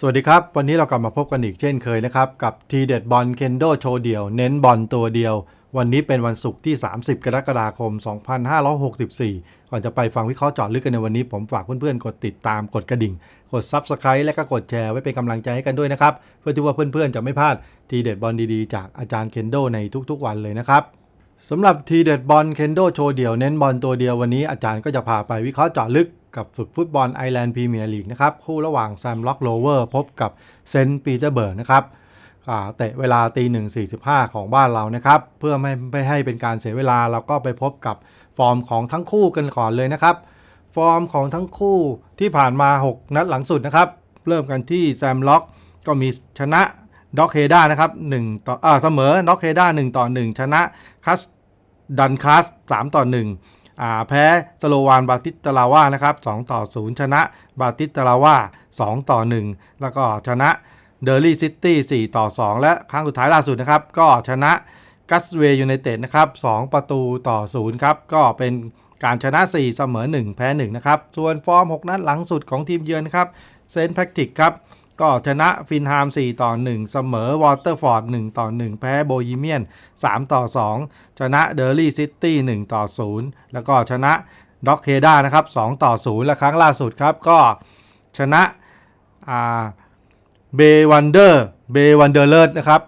สวัสดีครับ วันนี้เรากลับมาพบกันอีกเช่นเคยนะครับ กับทีเด็ดบอลเคนโดโชว์เดียว เน้นบอลตัวเดียว วันนี้เป็นวันศุกร์ที่ 30 กรกฎาคม 2564 ก่อนจะไปฟังวิเคราะห์เจาะลึกกันในวันนี้ ผมฝากเพื่อนๆ กดติดตามกดกระดิ่ง กด Subscribe และก็กดแชร์ไว้เป็นกำลังใจให้กันด้วยนะครับ เพื่อที่ว่าเพื่อนๆ จะไม่พลาดทีเด็ดบอลดีๆ จากอาจารย์เคนโดในทุกๆ วันเลยนะครับสำหรับทีเด็ดบอลเคนโดโชว์เดียวเน้นบอลตัวเดียววันนี้อาจารย์ก็จะพาไปวิเคราะห์เจาะลึก กับฝึกฟุตบอลไอแลนด์พรีเมียร์ลีกนะครับ คู่ระหว่างแซมล็อกโลเวอร์พบกับเซนต์ปีเตอร์เบิร์กนะครับเตะเวลาตีหนึ่งสี่สิบห้าของบ้านเรานะครับ เพื่อไม่ไม่ให้เป็นการเสียเวลาเราก็ไปพบกับฟอร์มของทั้งคู่กันก่อนเลยนะครับ ฟอร์มของทั้งคู่ที่ผ่านมา 6 นัดหลังสุดนะครับ เริ่มกันที่แซมล็อกก็มีชนะด็อกเฮด้านะครับ1ต่ออ่าเสมอด็อกเฮด้า1ต่อ 1 ชนะคัสดันคัส3ต่อ1อ่า แพ้สโลวานบาติสตลาวานะครับ2ต่อ 0 ชนะบาติสตลาวา2ต่อ 1 แล้วก็ชนะเดอร์ลี่ซิตี้4ต่อ 2 และครั้งสุดท้ายล่าสุดนะครับ ก็ชนะกัสเวย์ยูไนเต็ดนะครับ2ประตูต่อ 0 ครับ ก็เป็นการชนะ 4 เสมอ 1 แพ้ 1 นะครับ ส่วนฟอร์ม 6 นัดหลังสุดของทีมเยือนครับเซนต์แพคติกครับ ก็ชนะฟินฮาม4 ต่อ 1 เสมอวอเตอร์ฟอร์ด 1 ต่อ 1 แพ้โบยีเมียน 3 ต่อ 2 ชนะเดอร์ลี่ซิตี้ 1 ต่อ 0 แล้วก็ชนะด็อกเคด้านะครับ 2 ต่อ 0 และครั้งล่าสุดครับ ก็ชนะเบวันเดอร์เบวันเดอร์เลิศนะครับ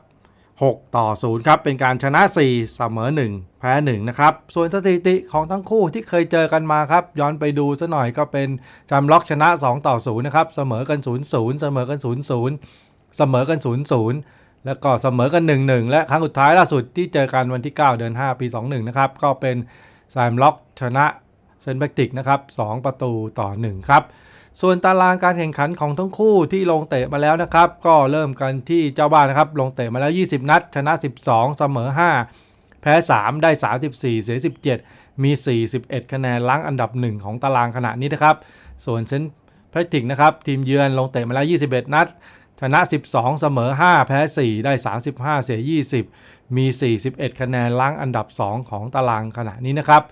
6 ต่อ 0 ครับ เป็นการชนะ 4 เสมอ 1 แพ้ 1 นะครับ ส่วนสถิติของทั้งคู่ที่เคยเจอกันมาครับ ย้อนไปดูซะหน่อยก็เป็นจำล็อกชนะ 2 ต่อ 0 นะครับ เสมอกัน 0 0 เสมอกัน 0 0 เสมอกัน 0 0 แล้วก็เสมอกัน 1 1 และครั้งสุดท้ายล่าสุดที่เจอกันวันที่ 9 เดือน 5 ปี 21 นะครับ ก็เป็นแซมล็อกชนะเซนแบคติกนะครับ 2 ประตูต่อ 1 ครับ ส่วนตารางการแข่งขันของทั้งคู่ที่ลงเตะมาแล้วนะครับ ก็เริ่มกันที่เจ้าบ้านนะครับ ลงเตะมาแล้ว 20 นัด ชนะ 12 เสมอ 5 แพ้ 3 ได้ 34 เสีย 17 มี 41 คะแนนล้างอันดับ 1 ของตารางขณะนี้นะครับ ส่วนเซนต์แพทริกนะครับ ทีมเยือนลงเตะมาแล้ว 21 นัด ชนะ 12 เสมอ 5 แพ้ 4 ได้ 35 เสีย 20 มี 41 คะแนนล้างอันดับ 2 ของตารางขณะนี้นะครับ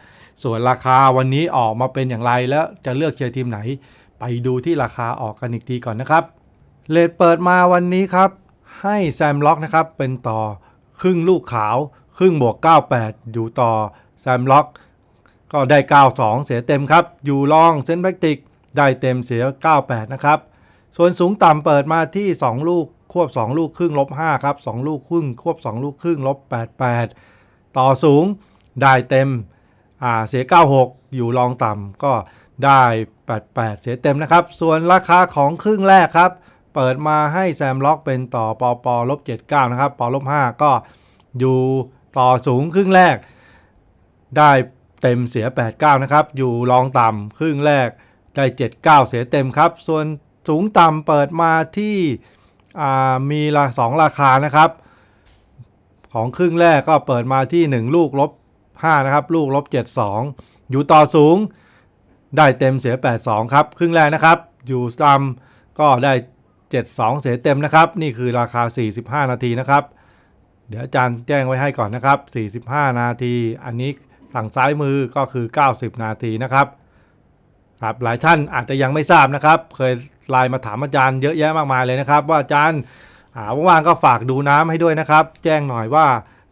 ส่วนราคาวันนี้ออกมาเป็นอย่างไรแล้วจะเลือกเชียร์ทีมไหน ไปดูที่ราคาออกกันอีกทีก่อนนะครับเลทเปิดมาวันนี้ครับ ให้แซมล็อกนะครับเป็นต่อครึ่งลูกขาว ครึ่งบวก 98 อยู่ต่อแซมล็อกก็ได้ 92 เสียเต็มครับ อยู่รองเซนต์แบคติกได้เต็มเสีย 98 นะครับ ส่วนสูงต่ำเปิดมาที่ 2 ลูกควบ 2 ลูกครึ่งลบ 5 ครับ 2 ลูกครึ่งควบ 2 ลูกครึ่งลบ 88 ต่อสูงได้เต็ม อ่าเสีย 96 อยู่รองต่ำก็ได้ 88 เสียเต็มนะครับ ส่วนราคาของครึ่งแรกครับ เปิดมาให้แซมล็อกเป็นต่อปอปอลบ79 นะครับปอลบ5ก็อยู่ต่อสูงครึ่งแรก ได้เต็มเสีย 89 นะครับ อยู่รองต่ำครึ่งแรกได้ 79 เสียเต็มครับ ส่วนสูงต่ำเปิดมาที่มีละสองราคานะครับ ของครึ่งแรกก็เปิดมาที่ 1 ลูกลบ 5 นะครับ ลูกลบ 72 อยู่ต่อสูง ได้เต็มเสีย 82 ครับ ครึ่งแรกนะครับ อยู่ต่ำก็ได้ 72 เสียเต็มนะครับ นี่คือราคา 45 นาทีนะครับ เดี๋ยวอาจารย์แจ้งไว้ให้ก่อนนะครับ 45 นาที อันนี้ฝั่งซ้ายมือก็คือ 90 นาทีนะครับครับหลายท่านอาจจะยังไม่ทราบนะครับ เคยไลน์มาถามอาจารย์เยอะแยะมากมายเลยนะครับ ว่าอาจารย์ว่างๆก็ฝากดูน้ำให้ด้วยนะครับ แจ้งหน่อยว่า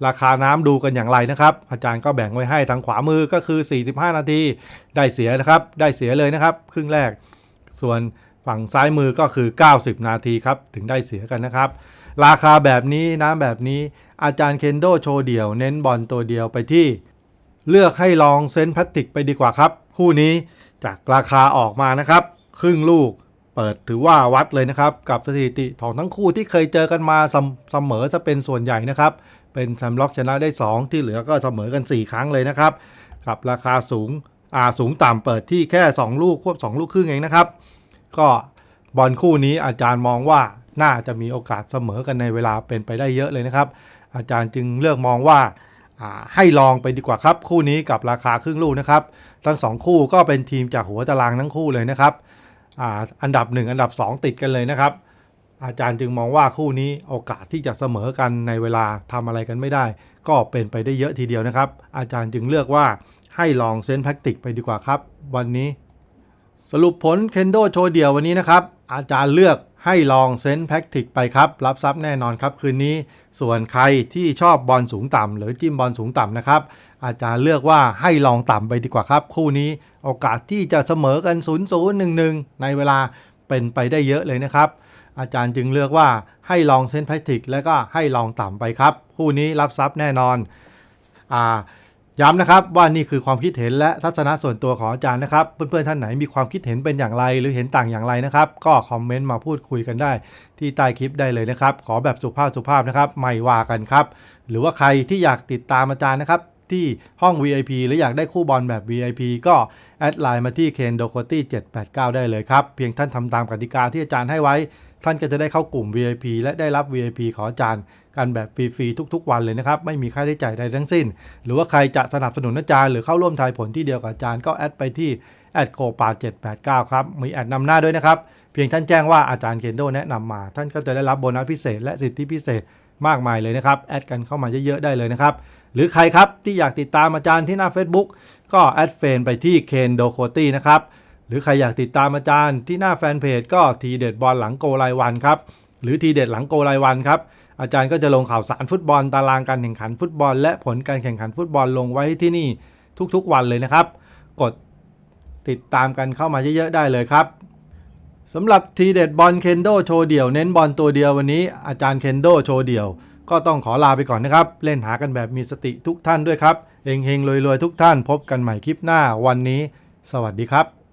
ราคาน้ำดูกันอย่างไรนะครับ อาจารย์ก็แบ่งไว้ให้ทางขวามือก็คือ 45 นาที ได้เสียนะครับ ได้เสียเลยนะครับ ครึ่งแรก ส่วนฝั่งซ้ายมือก็คือ 90 นาทีครับ ถึงได้เสียกันนะครับ ราคาแบบนี้น้ำแบบนี้ อาจารย์เคนโดโชว์เดี่ยว เน้นบอลตัวเดียวไปที่ เลือกให้ลองเซนต์พลาสติกไปดีกว่าครับ คู่นี้จากราคาออกมานะครับ ครึ่งลูกเปิดถือว่าวัดเลยนะครับ กับสถิติของทั้งคู่ที่เคยเจอกันมาเสมอจะเป็นส่วนใหญ่นะครับ เป็นแซมล็อกชนะได้ 2 ที่เหลือก็เสมอกัน 4 ครั้งเลยนะครับกับราคาสูงอ่าสูงต่ำเปิดที่แค่ 2 ลูกควบ 2 ลูกครึ่งเองนะครับ ก็บอลคู่นี้อาจารย์มองว่าน่าจะมีโอกาสเสมอกันในเวลาเป็นไปได้เยอะเลยนะครับ อาจารย์จึงเลือกมองว่าให้ลองไปดีกว่าครับคู่นี้กับราคาครึ่งลูกนะครับ ทั้ง 2 คู่ก็เป็นทีมจากหัวตารางทั้งคู่เลยนะครับออันดับ 1 อันดับ 2 ติดกันเลยนะครับ อาจารย์จึงมองว่าคู่นี้โอกาสที่จะเสมอกันในเวลาทำอะไรกันไม่ได้ ก็เป็นไปได้เยอะทีเดียวนะครับ อาจารย์จึงเลือกว่าให้ลองเซนต์แพคติกไปดีกว่าครับ วันนี้ สรุปผลเคนโดโชว์เดี่ยววันนี้นะครับ อาจารย์เลือกให้ลองเซนต์แพ็กติกไปครับ รับทรัพย์แน่นอนครับคืนนี้ ส่วนใครที่ชอบบอลสูงต่ำหรือจิ้มบอลสูงต่ำนะครับ อาจารย์เลือกว่าให้ลองต่ำไปดีกว่าครับ คู่นี้โอกาสที่จะเสมอกัน 0 0 1 1 ในเวลาเป็นไปได้เยอะเลยนะครับ อาจารย์จึงเลือกว่าให้ลองเซนต์แพ็กติกแล้วก็ให้ลองต่ำไปครับ คู่นี้รับทรัพย์แน่นอนอ่าย้ำนะครับว่านี่คือความคิดเห็นและทัศนะส่วนตัวของอาจารย์นะครับ เพื่อนๆท่านไหนมีความคิดเห็นเป็นอย่างไร หรือเห็นต่างอย่างไรนะครับ ก็คอมเมนต์มาพูดคุยกันได้ ที่ใต้คลิปได้เลยนะครับ ขอแบบสุภาพสุภาพนะครับไม่ว่ากันครับ หรือว่าใครที่อยากติดตามอาจารย์นะครับ ที่ห้อง VIP หรืออยากได้คู่บอลแบบ VIP ก็แอดไลน์มาที่ ken d o k o t y 789 ได้เลยครับ เพียงท่านทำตามกติกาที่อาจารย์ให้ไว้ ท่านก็จะได้เข้ากลุ่ม VIP และได้รับ VIP ขออาจารย์ กันแบบฟรีๆทุกๆ วันเลยนะครับ ไม่มีค่าใช้จ่ายใดทั้งสิ้น หรือว่าใครจะสนับสนุนอาจารย์หรือเข้าร่วมทายผลที่เดียวกับอาจารย์ก็แอดไปที่แอดโกปา789 ครับ มีแอดนำหน้าด้วยนะครับ เพียงท่านแจ้งว่าอาจารย์เคนโดแนะนำมา ท่านก็จะได้รับโบนัสพิเศษและสิทธิพิเศษ มากมายเลยนะครับ แอดกันเข้ามาเยอะๆได้เลยนะครับ หรือใครครับที่อยากติดตามอาจารย์ที่หน้า Facebook ก็แอดเฟนไปที่เคนโดโคตี้นะครับ หรือใครอยากติดตามอาจารย์ที่หน้าแฟนเพจก็ทีเด็ดบอลหลังโกรายวันครับ หรือทีเด็ดหลังโกรายวันครับ อาจารย์ก็จะลงข่าวสารฟุตบอลตารางการแข่งขันฟุตบอล และผลการแข่งขันฟุตบอลลงไว้ที่นี่ทุกๆวันเลยนะครับ กดติดตามกันเข้ามาเยอะๆได้เลยครับ สำหรับทีเด็ดบอลเคนโดโชว์เดี่ยวเน้นบอลตัวเดียววันนี้อาจารย์เคนโดโชว์เดี่ยว ก็ต้องขอลาไปก่อนนะครับ เล่นหากันแบบมีสติทุกท่านด้วยครับเฮงเฮงรวยๆ ทุกท่านพบกันใหม่คลิปหน้าวันนี้ สวัสดีครับ